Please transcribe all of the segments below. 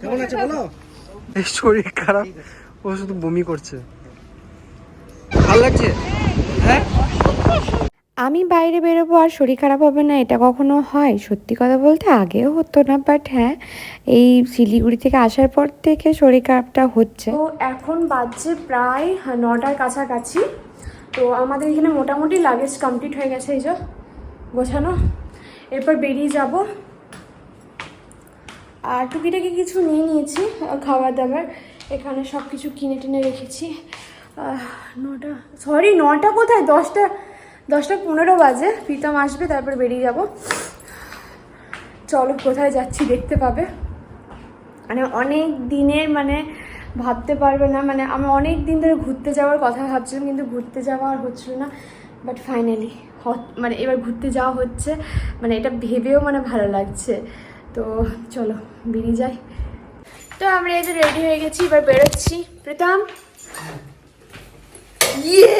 কেমন আছে বলো? এই শরীর খারাপ ও শুধু বমি করছে। ভালো লাগছে? হ্যাঁ? আমি বাইরে বেরোবো আর শরীর খারাপ হবে না এটা কখনো হয়? সত্যি কথা বলতে আগেও হতো না বাট হ্যাঁ এই শিলিগুড়ি থেকে আসার পর থেকে শরীর খারাপটা হচ্ছে। তো এখন বাজছে প্রায় নটার কাছাকাছি। তো আমাদের এখানে মোটামুটি লাগেজ কমপ্লিট হয়ে গেছে এই যে গোছানো। এরপর বেরিয়ে যাব। আর টুকিটাকি কিছু নিয়ে নিয়েছি খাবার দাবার। এখানে সব কিছু কিনে টেনে রেখেছি। নটা সরি নটা কোথায়? দশটা দশটা পনেরো বাজে। প্রীতম আসবে, তারপর বেরিয়ে যাব। চলো, কোথায় যাচ্ছি দেখতে পাবে। মানে অনেক দিনের মানে ভাবতে পারবে না। মানে আমি অনেক দিন ধরে ঘুরতে যাওয়ার কথা ভাবছিলাম, কিন্তু ঘুরতে যাওয়া আর হচ্ছিল না। বাট ফাইনালি মানে এবার ঘুরতে যাওয়া হচ্ছে। মানে এটা ভেবেও মানে ভালো লাগছে। তো চলো বেরিয়ে যাই। তো আমরা এই যে রেডি হয়ে গেছি এবার বেরোচ্ছি। প্রীতম? ইয়ে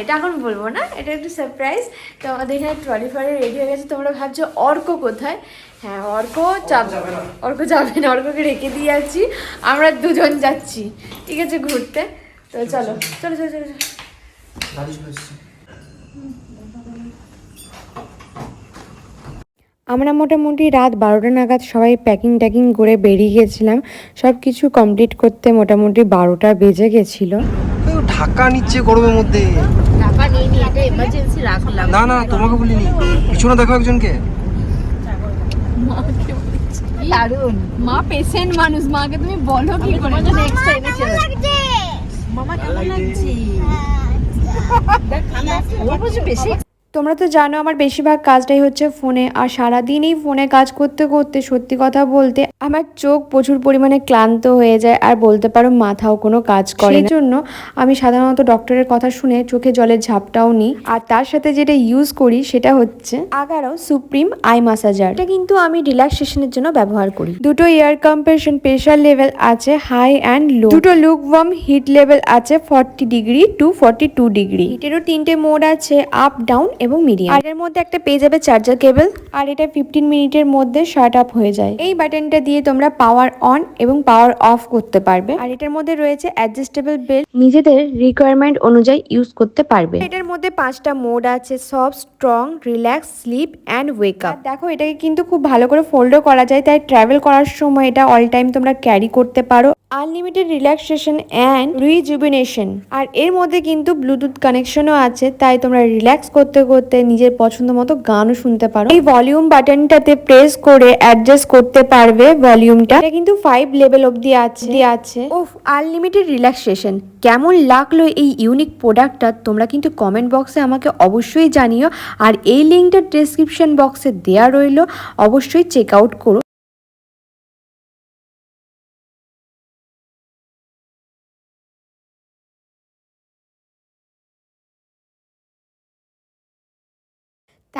এটা এখন বলব না এটা একটু সারপ্রাইজ তো আমাদের এখানে ট্রলি ফলি রেডি হয়ে গেছে তোমরা ভাবছ অর্ক কোথায়? হ্যাঁ অর্ক যাবে যাবে অর্ক যাবে না অর্ককে রেখে দিয়ে যাচ্ছি। আমরা দুজন যাচ্ছি ঠিক আছে ঘুরতে। তো চলো চলো চলো চলো চলো। দাদি চলে এসছে আমরা মোটামুটি রাত বারোটা নাগাদ সবাই প্যাকিং ট্যাকিং করে বেরিয়ে গেছিলাম। সব কিছু কমপ্লিট করতে মোটামুটি বারোটা বেজে গেছিল। ঢাকা নিচ্ছে গরমের মধ্যে। না না তোমাকে বলিনি। পিছনে দেখো একজনকে। দারুণ মা পেশেন্ট মানুষ মাকে তুমি বলো কি করে। তোমার জন্য মামা কেমন লাগছে? দেখ ও বেশি তোমরা তো জানো আমার বেশিরভাগ কাজটাই হচ্ছে ফোনে আর সারাদিন এই ফোনে কাজ করতে করতে সত্যি কথা বলতে আমার চোখ প্রচুর পরিমাণে ক্লান্ত হয়ে যায় আর বলতে পারো মাথাও কোনো কাজ করে সেই জন্য আমি সাধারণত ডক্টরের কথা শুনে চোখে জলের ঝাপটাও নিই আর তার সাথে যেটা ইউজ করি সেটা হচ্ছে আগারও সুপ্রিম আই মাসাজার এটা কিন্তু আমি রিল্যাক্সেশনের জন্য ব্যবহার করি। দুটো এয়ার কম্প্রেশন প্রেশার লেভেল আছে হাই অ্যান্ড লো দুটো লুক ওয়ার্ম হিট লেভেল আছে forty degree to forty two degree হিটেরও তিনটে মোড আছে আপ ডাউন এবং মিডিয়াম। আর এর মধ্যে একটা পেয়ে যাবে চার্জার কেবল আর এটা ফিফটিন মিনিটের মধ্যে শার্ট আপ হয়ে যায়। এই বাটনটা দিয়ে তোমরা পাওয়ার অন এবং পাওয়ার অফ করতে পারবে। আর এটার মধ্যে রয়েছে অ্যাডজাস্টেবল বেল্ট নিজেদের রিকোয়ারমেন্ট অনুযায়ী ইউজ করতে পারবে। এটার মধ্যে পাঁচটা মোড আছে soft strong relax sleep and wake up দেখো, এটাকে কিন্তু খুব ভালো করে ফোল্ডও করা যায়। তাই ট্রাভেল করার সময় এটা অল টাইম তোমরা ক্যারি করতে পারো। Unlimited relaxation and rejuvenation. আর এর মধ্যে কিন্তু ব্লুটুথ কানেকশনও আছে, তাই তোমরা রিল্যাক্স করতে করতে নিজের পছন্দ মতো গানও শুনতে পারো। এই ভলিউম বাটনটাতে প্রেস করে অ্যাডজাস্ট করতে পারবে ভলিউমটা। এটা কিন্তু ফাইভ লেভেল অবধি আছে। দিয়ে আছে। ও আনলিমিটেড রিল্যাক্সেশন। কেমন লাগল এই ইউনিক প্রোডাক্টটা তোমরা কিন্তু কমেন্ট বক্সে আমাকে অবশ্যই জানিও। আর এই লিঙ্কটা ডেসক্রিপশন বক্সে দেওয়া রইল। অবশ্যই চেক আউট করো।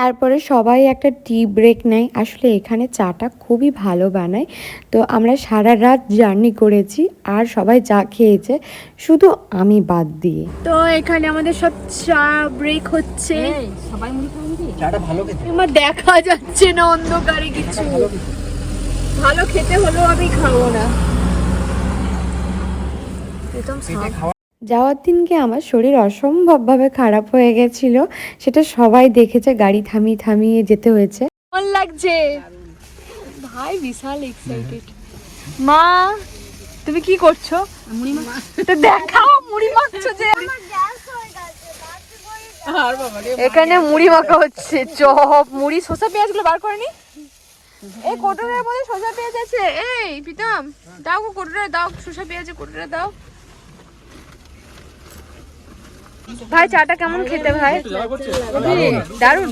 তারপরে সবাই একটা টি ব্রেক নেয়। আসলে এখানে চাটা খুবই ভালো বানায়। তো আমরা সারা রাত জার্নি করেছি আর সবাই চা খেয়েছে। শুধু আমি বাদ দিয়ে। তো এখানে আমাদের সব চা ব্রেক হচ্ছে। সবাই আমার দেখা যাচ্ছে না অন্ধকারে কিছু। ভালো খেতে। হলেও আমি খাব না। একদম যাওয়ার দিনকে আমার শরীর অসম্ভবভাবে খারাপ হয়ে গেছিল। সেটা সবাই দেখেছে গাড়ি থামিয়ে থামিয়ে যেতে হয়েছে। কেমন লাগছে? ভাই বিশাল এক্সাইটেড মা তুমি কি করছ? মুড়ি মাখা তো দেখাও মুড়ি মাখছো যে। এখানে মুড়ি মাখা হচ্ছে চপ। মুড়ি শসা পেঁয়াজগুলো বার করেনি এই কোটরের মধ্যে শসা পেঁয়াজ আছে। এই পিতাম দাও কোটরে দাও শসা পেঁয়াজ কোটরে দাও। ভাই চাটা কেমন খেতে ভাই? দারুণ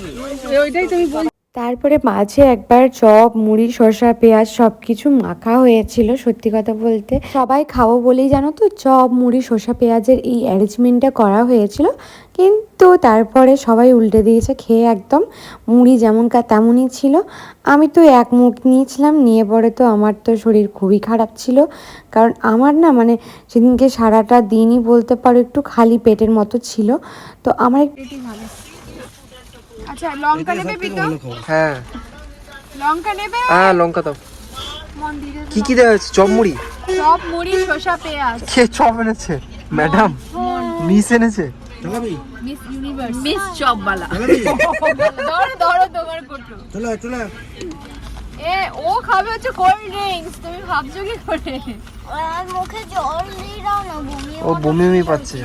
ওইটাই তুমি বল তারপরে মাঝে একবার চপ, মুড়ি, শসা, পেঁয়াজ সব কিছু মাখা হয়েছিল সত্যি কথা বলতে। সবাই খাব বলেই জানো তো চপ, মুড়ি, শসা, পেঁয়াজের এই অ্যারেঞ্জমেন্টটা করা হয়েছিল। কিন্তু তারপরে সবাই উল্টে দিয়েছে, খেয়ে একদম মুড়ি যেমনকার তেমনই ছিল। আমি তো এক মুখ নিয়েছিলাম, নিয়ে পরে তো আমার তো শরীর খুবই খারাপ ছিল। কারণ আমার না মানে সেদিনকে সারাটা দিনই বলতে পারো একটু খালি পেটের মতো ছিল। তো আমার একটু আচ্ছা লঙ্কা নেবে হ্যাঁ। লঙ্কা নেবে? হ্যাঁ লঙ্কা দাও। মন্দিরে কি কি দেওয়া হয়েছে? চপ মুড়ি? সব মুড়ি শসা পেঁয়াজ। কে চপ এনেছে? ম্যাডাম মিস এনেছে? Miss Universe. মিস চপবালা ধরো ধরো তোমার কোটো। চলে চলে এ ও খাবে হচ্ছে কোল্ড ড্রিঙ্কস তুমি ভাবছ কি করে? আর মুখে জল দিয়ে দাও না বমি ও বমি বমি পাচ্ছে।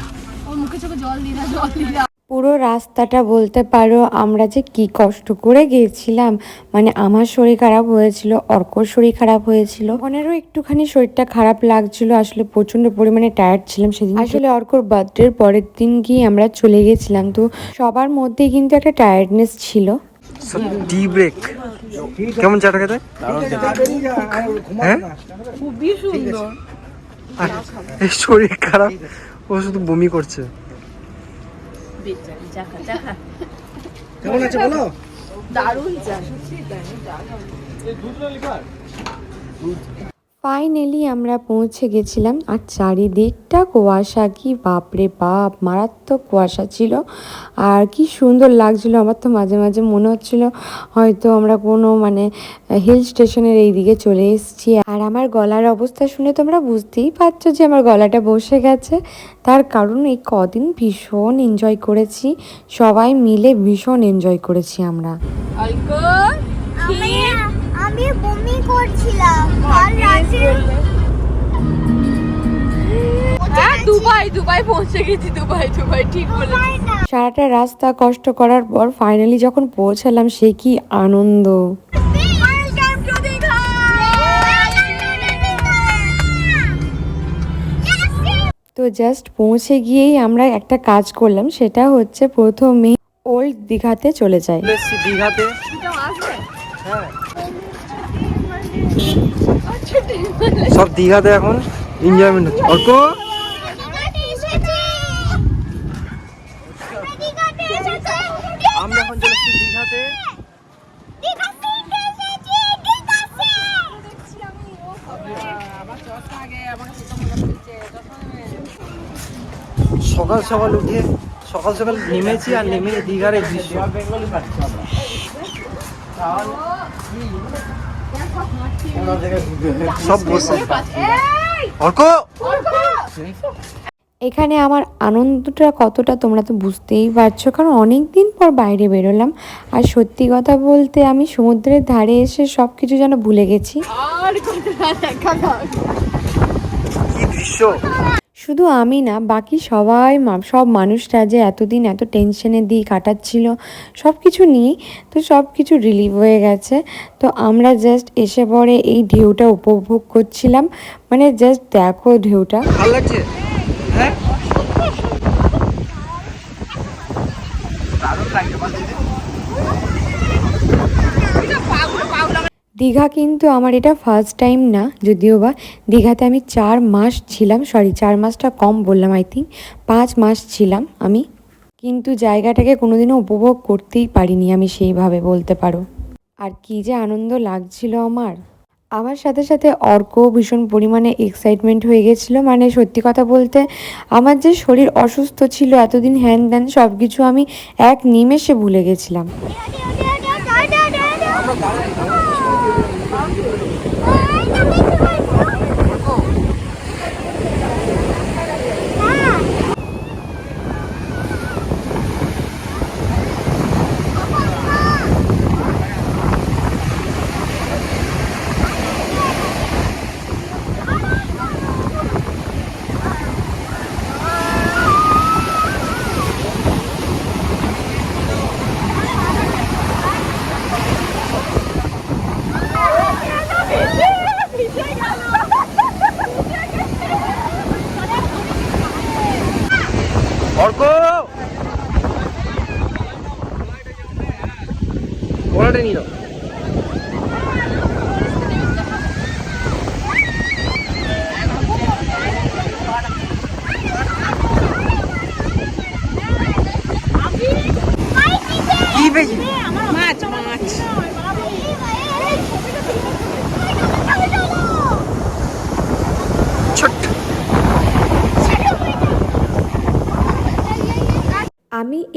ও মুখে চোখে জল দিয়ে দাও জল দিয়ে দাও। পুরো রাস্তাটা বলতে পারো আমরা যে কি কষ্ট করে গিয়েছিলাম মানে আমার শরীর খারাপ হয়েছিল অর্কর শরীর খারাপ হয়েছিল। ওনারও একটুখানি শরীরটা খারাপ লাগছিল আসলে প্রচণ্ড পরিমাণে টায়ার্ড ছিলাম সেদিন। আসলে অর্কর বার্থডের পরের দিন গিয়ে আমরা চলে গেছিলাম। তো সবার মধ্যে কিন্তু একটা টায়ার্ডনেস ছিল। টি ব্রেক কেমন চাটা খেতে হ্যাঁ? খুবই সুন্দর। শরীর খারাপ ও শুধু বমি করছে। কেমন আছে বলো? দারুণ চা ফাইনালি আমরা পৌঁছে গেছিলাম আর চারিদিকটা কুয়াশা কি বাপরে বাপ মারাত্মক কুয়াশা ছিল। আর কি সুন্দর লাগছিল আমার তো মাঝে মাঝে মনে হচ্ছিল হয়তো আমরা কোনো মানে হিল স্টেশনের এই দিকে চলে এসেছি। আর আমার গলার অবস্থা শুনে তোমরা বুঝতেই পারছ যে আমার গলাটা বসে গেছে। তার কারণ এই কদিন ভীষণ এনজয় করেছি। সবাই মিলে ভীষণ এনজয় করেছি আমরা। আমি বমি করছিলাম। কাল রাতে হ্যাঁ দুবাই দুবাই পৌঁছে গেছি দুবাই দুবাই ঠিক বলে সারাটা রাস্তা কষ্ট করার পর ফাইনালি যখন পৌঁছালাম সে কি আনন্দ। তো জাস্ট পৌঁছে গিয়েই আমরা একটা কাজ করলাম সেটা হচ্ছে প্রথমে ওল্ড দীঘাতে চলে যাই। দীঘাতে? হ্যাঁ। সব দীঘাতে এখন এনজয়মেন্ট হচ্ছে। অর্ক? আমরা এখন দীঘাতে। সকাল সকাল উঠে, সকাল সকাল নেমেছি আর নেমে দীঘার দৃশ্য। সব বসে। অর্ক! এখানে আমার আনন্দটা কতটা তোমরা তো বুঝতেই পারছ কারণ অনেক দিন পর বাইরে বেরোলাম। আর সত্যি কথা বলতে আমি সমুদ্রের ধারে এসে সব কিছু যেন ভুলে গেছি। আর কি দৃশ্য? শুধু আমি না, বাকি সবাই সব মানুষরা যে এতদিন এত টেনশনে দিয়ে কাটাচ্ছিল সব কিছু নিয়ে তো সব কিছু রিলিভ হয়ে গেছে। তো আমরা জাস্ট এসে পরে এই ঢেউটা উপভোগ করছিলাম। মানে জাস্ট দেখো ঢেউটা। হ্যাঁ? দীঘা কিন্তু আমার এটা ফার্স্ট টাইম না যদিও বা দীঘাতে আমি চার মাস ছিলাম সরি চার মাসটা কম বললাম আই থিঙ্ক পাঁচ মাস ছিলাম আমি কিন্তু জায়গাটাকে কোনোদিনও উপভোগ করতেই পারিনি আমি সেইভাবে বলতে পারো আর কি যে আনন্দ লাগছিল আমার আমার সাথে সাথে অর্ক ভীষণ পরিমাণে এক্সাইটমেন্ট হয়ে গেছিল মানে সত্যি কথা বলতে আমার যে শরীর অসুস্থ ছিল এতদিন হ্যান ত্যান সব কিছু আমি এক নিমেষে ভুলে গেছিলাম 얼굴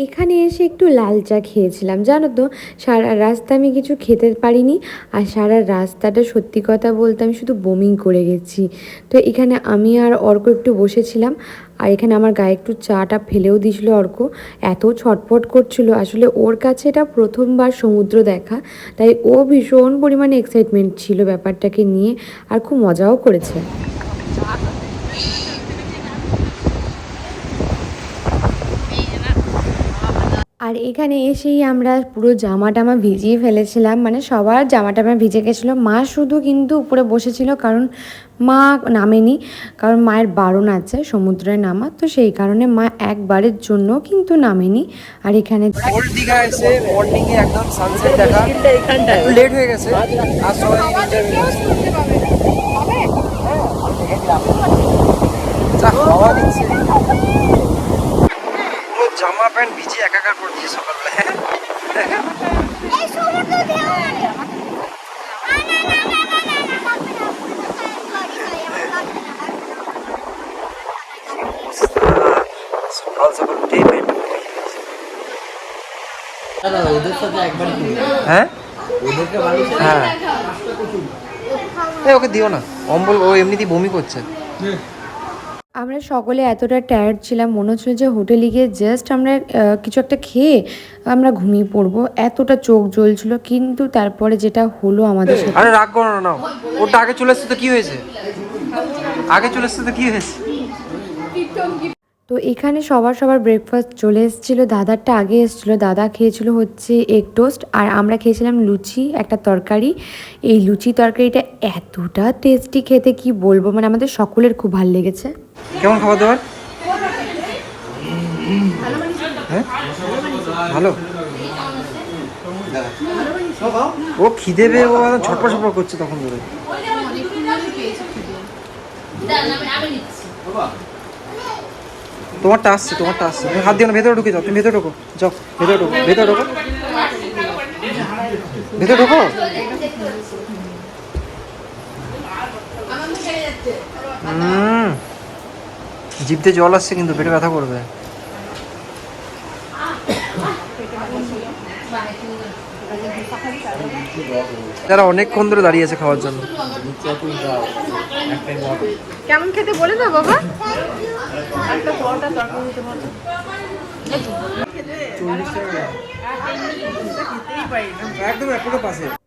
এখানে এসে একটু লাল চা খেয়েছিলাম, জানো তো? সারা রাস্তা আমি কিছু খেতে পারিনি আর সারা রাস্তাটা সত্যি কথা বলতে আমি শুধু বমি করে গেছি। তো এখানে আমি আর অর্ক একটু বসেছিলাম আর এখানে আমার গায়ে একটু চাটা ফেলেও দিয়েছিল অর্ক। এত ছটফট করছিল, আসলে ওর কাছে এটা প্রথমবার সমুদ্র দেখা, তাই ও ভীষণ পরিমাণে এক্সাইটমেন্ট ছিল ব্যাপারটাকে নিয়ে আর খুব মজাও করেছে। আর এখানে এসেই আমরা পুরো জামা টামা ভিজিয়ে ফেলেছিলাম। মানে সবার জামা টামা ভিজে গেছিল। মা শুধু কিন্তু উপরে বসেছিল কারণ মা নামেনি কারণ মায়ের বারণ আছে সমুদ্রে নামা। তো সেই কারণে মা একবারের জন্য কিন্তু নামেনি। আর এখানে দীঘা এসে মর্নিং এ একদম সানসেট দেখা। লেট হয়ে গেছে। আর সবাই হাওয়া দিচ্ছে। পুরো জামা প্যান্ট ভিজে একাকার করে দিয়ে সকালবেলা হ্যাঁ হ্যাঁ ওকে দিও না অম্বল ও এমনিতেই বমি করছে আমরা সকলে এতটা টায়ার্ড ছিলাম মনে হচ্ছিল যে হোটেলে গিয়ে জাস্ট আমরা কিছু একটা খেয়ে আমরা ঘুমিয়ে পড়ব। এতটা চোখ জ্বলছিল কিন্তু তারপরে যেটা হলো আমাদের সাথে আরে রাগ করো না ওটা আগে চলে এসছে তো কি হয়েছে? আগে চলে এসছে তো কি হয়েছে? তো এখানে সবার সবার ব্রেকফাস্ট চলে এসেছিল দাদারটা আগে এসেছিল দাদা খেয়েছিল হচ্ছে এগ টোস্ট আর আমরা খেয়েছিলাম লুচি একটা তরকারি। এই লুচি তরকারিটা এতটা টেস্টি খেতে কি বলব? মানে আমাদের সকলের খুব ভালো লেগেছে। কেমন খাবার দাবার? হ্যাঁ? ভালো? ও খিদে পেয়ে ছটপট ছটপট করছে তখন ধরে। তোমারটা আসছে তোমারটা আসছে। তুমি হাত দিও না, ভেতরে ঢুকে যাও, তুমি ভেতরে ঢোকো, যাও, ভেতরে ঢোকো ভেতরে ঢোকো। ভেতরে ঢোকো? হুম। জিভতে জল আসছে কিন্তু পেটে ব্যথা করবে। তারা অনেকক্ষণ ধরে দাঁড়িয়ে আছে খাওয়ার জন্য। কেমন খেতে বলে দাও বাবা? একদম এখনও পাশে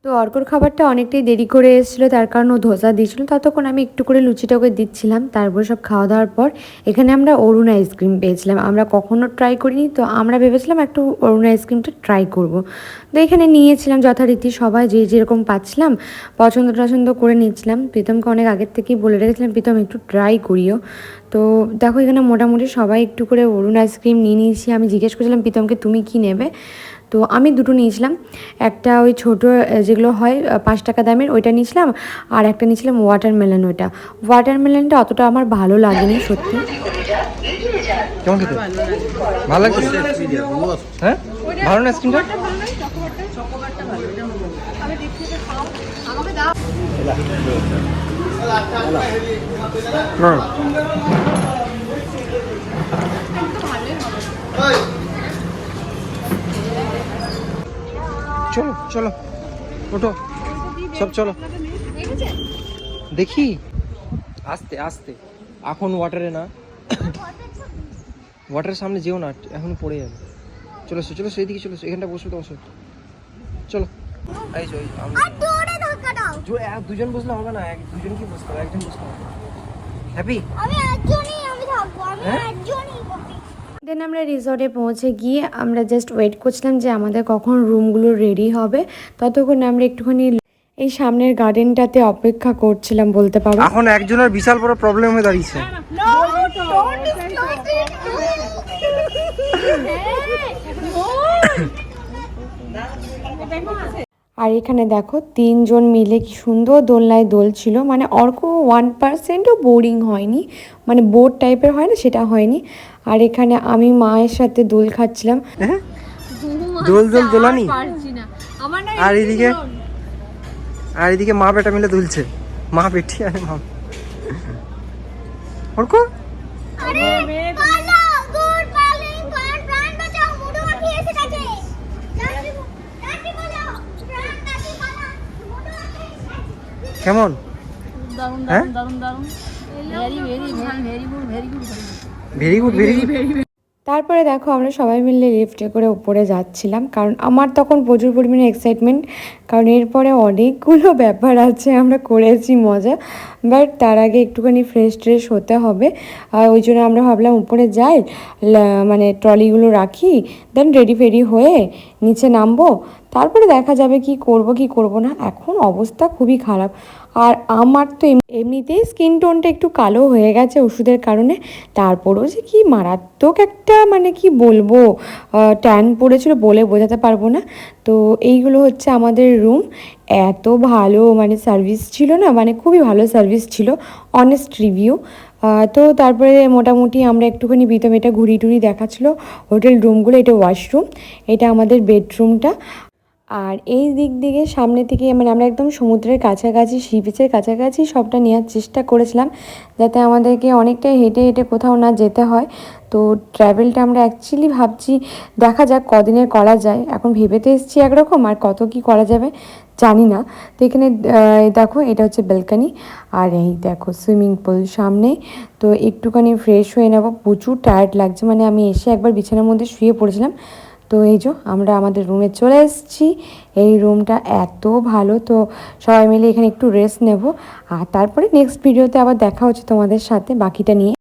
তো অর্কর খাবারটা অনেকটাই দেরি করে এসেছিল, তার কারণ ও ধোসা দিয়েছিল। ততক্ষণ আমি একটু করে লুচিটা ওকে দিচ্ছিলাম। তারপর সব খাওয়া দাওয়ার পর এখানে আমরা অরুণ আইসক্রিম পেয়েছিলাম। আমরা কখনো ট্রাই করিনি, তো আমরা ভেবেছিলাম একটু অরুণ আইসক্রিমটা ট্রাই করব। তো এখানে নিয়েছিলাম যথারীতি সবাই যে যেরকম পাচ্ছিলাম পছন্দ টছন্দ করে নিচ্ছিলাম। প্রীতমকে অনেক আগের থেকেই বলে রেখেছিলাম, প্রীতম, একটু ট্রাই করিও। তো দেখো এখানে মোটামুটি সবাই একটু করে অরুণ আইসক্রিম নিয়ে নিয়েছি। আমি জিজ্ঞেস করছিলাম, প্রীতমকে তুমি কি নেবে? তো আমি দুটো নিয়েছিলাম। একটা ওই ছোটো যেগুলো হয় পাঁচ টাকা দামের ওইটা নিয়েছিলাম আর একটা নিয়েছিলাম ওয়াটারমেলন ওইটা। ওয়াটারমেলনটা অতটা আমার ভালো লাগেনি সত্যি। কেমন খেতে? ভালো লাগছে? হ্যাঁ? ভালো না আইসক্রিমটা না। চলো ওঠো। সব চলো। দেখি। আস্তে আস্তে। এখন ওয়াটারে না। ওয়াটারের সামনে যেও না এখন পড়ে যাবে। চলো এসো চলে এসো চলো এখানটা বসো তো বসো চলো। এই যে দুজন বসলে হবে না এক দুজন কি বসতে হবে একজন বসতে হবে। হ্যাপি আমি একজনই আমি থাকব আমি হ্যাঁ? একজনই। দেন আমরা রিসর্টে পৌঁছে গিয়ে আমরা জাস্ট ওয়েট করছিলাম যে আমাদের কখন রুমগুলো রেডি হবে। ততক্ষণ আমরা একটুখানি এই সামনের গার্ডেনটাতে অপেক্ষা করছিলাম বলতে পারো। এখন একজনের বিশাল বড় প্রবলেম হয়ে দাঁড়িয়েছে। আর এখানে দেখো তিনজন মিলে কি সুন্দর দোলনায় দোলছিল মানে অর্ক ওয়ান পার্সেন্টও বোরিং হয়নি। মানে বোর টাইপের হয় না সেটা হয়নি। আর এখানে আমি মায়ের সাথে দোল খাচ্ছিলাম। দোল দোল দোলানি আর এদিকে? আর এদিকে মা বেটা মিলে দুলছে। মা বেটি আর মা। ওরকম? কেমন? দারুণ দারুণ দারুণ দারুণ very very very very good very good very good very তারপরে দেখো আমরা সবাই মিলে লিফটে করে উপরে যাচ্ছিলাম। কারণ আমার তখন প্রচুর পরিমাণে এক্সাইটমেন্ট কারণ এরপরে অনেকগুলো ব্যাপার আছে, আমরা করেছি মজা। বাট তার আগে একটুখানি ফ্রেশ ট্রেশ হতে হবে। আর ওই জন্য আমরা ভাবলাম উপরে যাই মানে ট্রলিগুলো রাখি দেন রেডি ফেডি হয়ে নিচে নামবো। তারপরে দেখা যাবে কি করব কি করব না। এখন অবস্থা খুবই খারাপ। আর আমার তো এম- এমনিতেই স্কিন টোনটা একটু কালো হয়ে গেছে ওষুধের কারণে। তারপরেও যে কি মারাত্মক একটা মানে কি বলব ট্যান পড়েছিল বলে বোঝাতে পারব না। তো এইগুলো হচ্ছে আমাদের রুম এত ভালো মানে সার্ভিস ছিল না মানে খুবই ভালো সার্ভিস ছিল অনেস্ট রিভিউ তো তারপরে মোটামুটি আমরা একটুখানি বিতম এটা ঘুরি টুরি দেখাচ্ছিলো হোটেল রুমগুলো এটা ওয়াশরুম এটা আমাদের বেডরুমটা আর এই দিক দিকে সামনে থেকে মানে আমরা একদম সমুদ্রের কাছাকাছি সি বিচের কাছাকাছি সবটা নেওয়ার চেষ্টা করেছিলাম যাতে আমাদেরকে অনেকটাই হেঁটে হেঁটে কোথাও না যেতে হয়। তো ট্রাভেলটা আমরা অ্যাকচুয়ালি ভাবছি দেখা যাক কদিনের করা যায়। এখন ভেবে তো এসেছি একরকম, আর কত কি করা যাবে জানি না। তো এখানে দেখো, এটা হচ্ছে বেলকানি আর এই দেখো সুইমিং পুল সামনে। তো একটুখানি ফ্রেশ হয়ে নেব। প্রচুর টায়ার্ড লাগছে মানে আমি এসে একবার বিছানার মধ্যে শুয়ে পড়েছিলাম। তো এই যে আমরা আমাদের রুমে চলে এসেছি। এই রুমটা এত ভালো, তো সবাই মিলে এখানে একটু রেস্ট নেব। আর তারপরে নেক্সট ভিডিওতে আবার দেখা হচ্ছে তোমাদের সাথে বাকিটা নিয়ে।